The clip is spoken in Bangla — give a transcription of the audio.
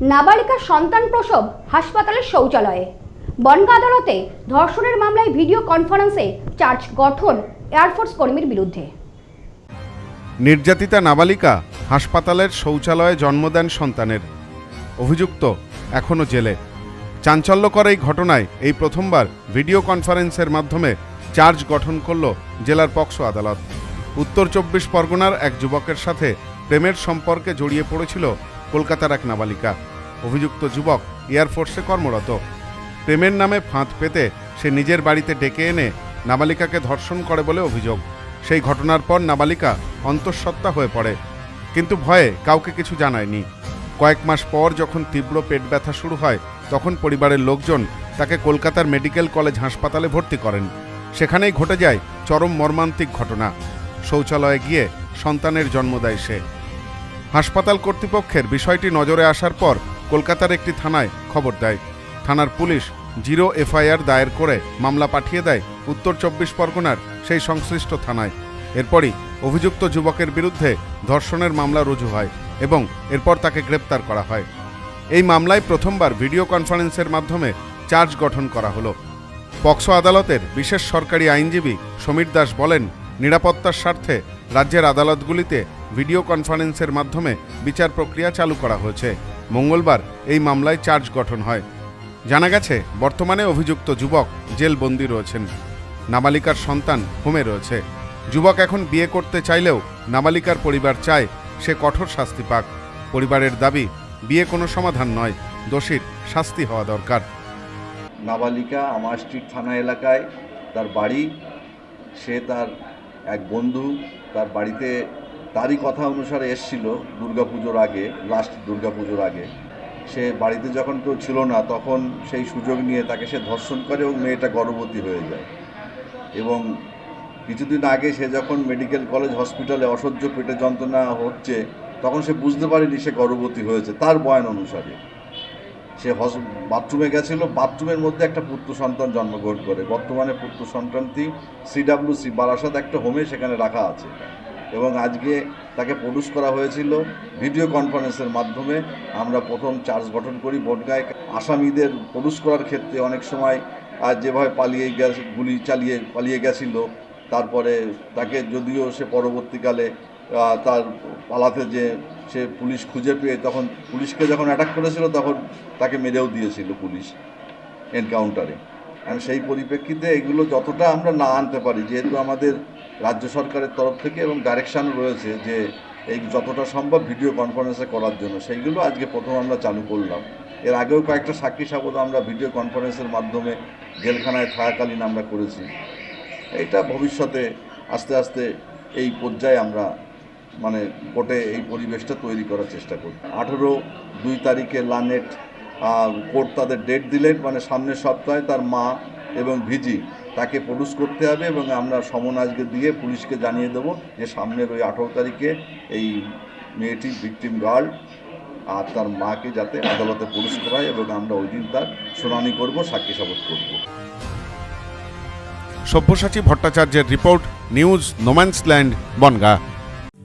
নাবালিকার সন্তান প্রসব হাসপাতালের শৌচালয়ে। বনগা আদালতে ধর্ষণের মামলায় ভিডিও কনফারেন্সে চার্জ গঠন এয়ারফোর্স কর্মীর বিরুদ্ধে। নির্যাতিতা নাবালিকা হাসপাতালের শৌচালয়ে জন্ম দেন সন্তানের। অভিযুক্ত এখনও জেলে। চাঞ্চল্যকর এই ঘটনায় এই প্রথমবার ভিডিও কনফারেন্সের মাধ্যমে চার্জ গঠন করল জেলার পক্সো আদালত। উত্তর চব্বিশ পরগনার এক যুবকের সাথে প্রেমের সম্পর্কে জড়িয়ে পড়েছিল কলকাতার এক নাবালিকা। অভিযুক্ত যুবক এয়ারফোর্সে কর্মরত। প্রেমের নামে ফাঁদ পেতে সে নিজের বাড়িতে ডেকে এনে নাবালিকাকে ধর্ষণ করে বলে অভিযোগ। সেই ঘটনার পর নাবালিকা অন্তঃসত্ত্বা হয়ে পড়ে। কিন্তু ভয়ে কাউকে কিছু জানায়নি। কয়েক মাস পর যখন তীব্র পেট ব্যথা শুরু হয়, তখন পরিবারের লোকজন তাকে কলকাতার মেডিকেল কলেজ হাসপাতালে ভর্তি করেন। সেখানেই ঘটে যায় চরম মর্মান্তিক ঘটনা। শৌচালয়ে গিয়ে সন্তানের জন্ম দেয় সে। হাসপাতাল কর্তৃপক্ষের বিষয়টি নজরে আসার পর কলকাতার একটি থানায় খবর দেয়। থানার পুলিশ জিরো এফআইআর দায়ের করে মামলা পাঠিয়ে দেয় উত্তর চব্বিশ পরগনার সেই সংশ্লিষ্ট থানায়। এরপরই অভিযুক্ত যুবকের বিরুদ্ধে ধর্ষণের মামলা রুজু হয় এবং এরপর তাকে গ্রেপ্তার করা হয়। এই মামলায় প্রথমবার ভিডিও কনফারেন্সের মাধ্যমে চার্জ গঠন করা হলো। পক্সো আদালতের বিশেষ সরকারি আইনজীবী সমীর দাস বলেন, নিরাপত্তার স্বার্থে রাজ্যের আদালতগুলিতে ভিডিও কনফারেন্সের মাধ্যমে বিচার প্রক্রিয়া চালু করা হয়েছে। মঙ্গলবার এই মামলায় চার্জ গঠন হয়। জানা গেছে, বর্তমানে অভিযুক্ত যুবক জেলবন্দি রয়েছেন। নাবালিকার সন্তান হোমে রয়েছে। যুবক এখন বিয়ে করতে চাইলেও নাবালিকার পরিবার চায় সে কঠোর শাস্তি পাক। পরিবারের দাবি, বিয়ে কোনো সমাধান নয়, দোষীর শাস্তি হওয়া দরকার। নাবালিকা আমার স্ট্রিট থানা এলাকায় তার বাড়ি, সে তার এক বন্ধু, তার বাড়িতে তারই কথা অনুসারে এসছিল দুর্গাপুজোর আগে লাস্ট দুর্গাপুজোর আগে। সে বাড়িতে যখন কেউ ছিল না, তখন সেই সুযোগ নিয়ে তাকে সে ধর্ষণ করে এবং মেয়েটা গর্ভবতী হয়ে যায়। এবং কিছুদিন আগে সে যখন মেডিকেল কলেজ হসপিটালে অসহ্য পেটে যন্ত্রণা হচ্ছে, তখন সে বুঝতে পারেনি সে গর্ভবতী হয়েছে, তার বয়ান অনুসারে। সে হস বাথরুমে গেছিল বাথরুমের মধ্যে একটা পুত্র সন্তান জন্মগ্রহণ করে। বর্তমানে পুত্র সন্তানটি সিডাব্লিউসি বারাসাত একটা হোমে সেখানে রাখা আছে। এবং আজকে তাকে প্রডিউস করা হয়েছিল ভিডিও কনফারেন্সের মাধ্যমে। আমরা প্রথম চার্জ গঠন করি বটগায় আসামিদের প্রডিউস করার ক্ষেত্রে অনেক সময় আর যেভাবে পালিয়ে গেছে, গুলি চালিয়ে, পালিয়ে গেছিল, তারপরে তাকে যদিও সে পরবর্তীকালে তার পালাতে যে সে পুলিশ খুঁজে পেয়ে তখন পুলিশকে যখন অ্যাটাক করেছিল তখন তাকে মেরেও দিয়েছিল পুলিশ এনকাউন্টারে সেই পরিপ্রেক্ষিতে এগুলো যতটা আমরা না আনতে পারি, যেহেতু আমাদের রাজ্য সরকারের তরফ থেকে এবং ডাইরেকশান রয়েছে যে এই যতটা সম্ভব ভিডিও কনফারেন্সে করার জন্য। সেইগুলো আজকে প্রথম আমরা চালু করলাম। এর আগেও কয়েকটা সাক্ষী সাবধ আমরা ভিডিও কনফারেন্সের মাধ্যমে জেলখানায় থাকাকালীন আমরা করেছি। এটা ভবিষ্যতে আস্তে আস্তে এই পর্যায়ে আমরা মানে কোর্টে এই পরিবেশটা তৈরি করার চেষ্টা করি আঠেরো দুই তারিখে লানেট কোর্ট তাদের ডেট দিলেন মানে সামনের সপ্তাহে তার মা এবং ভিজি তাকে প্রডিউস করতে হবে এবং আমরা সমন আজকে দিয়ে পুলিশকে জানিয়ে দেবো যে সামনের ওই আঠেরো তারিখে এই মেয়েটি ভিকটিম গার্ল আর তার মাকে যাতে আদালতে প্রডিউস করা হয় এবং আমরা ওই দিন তার শুনানি করব, সাক্ষী শপথ করব। সব্যসাচী ভট্টাচার্যের report news no man's land Bongaon.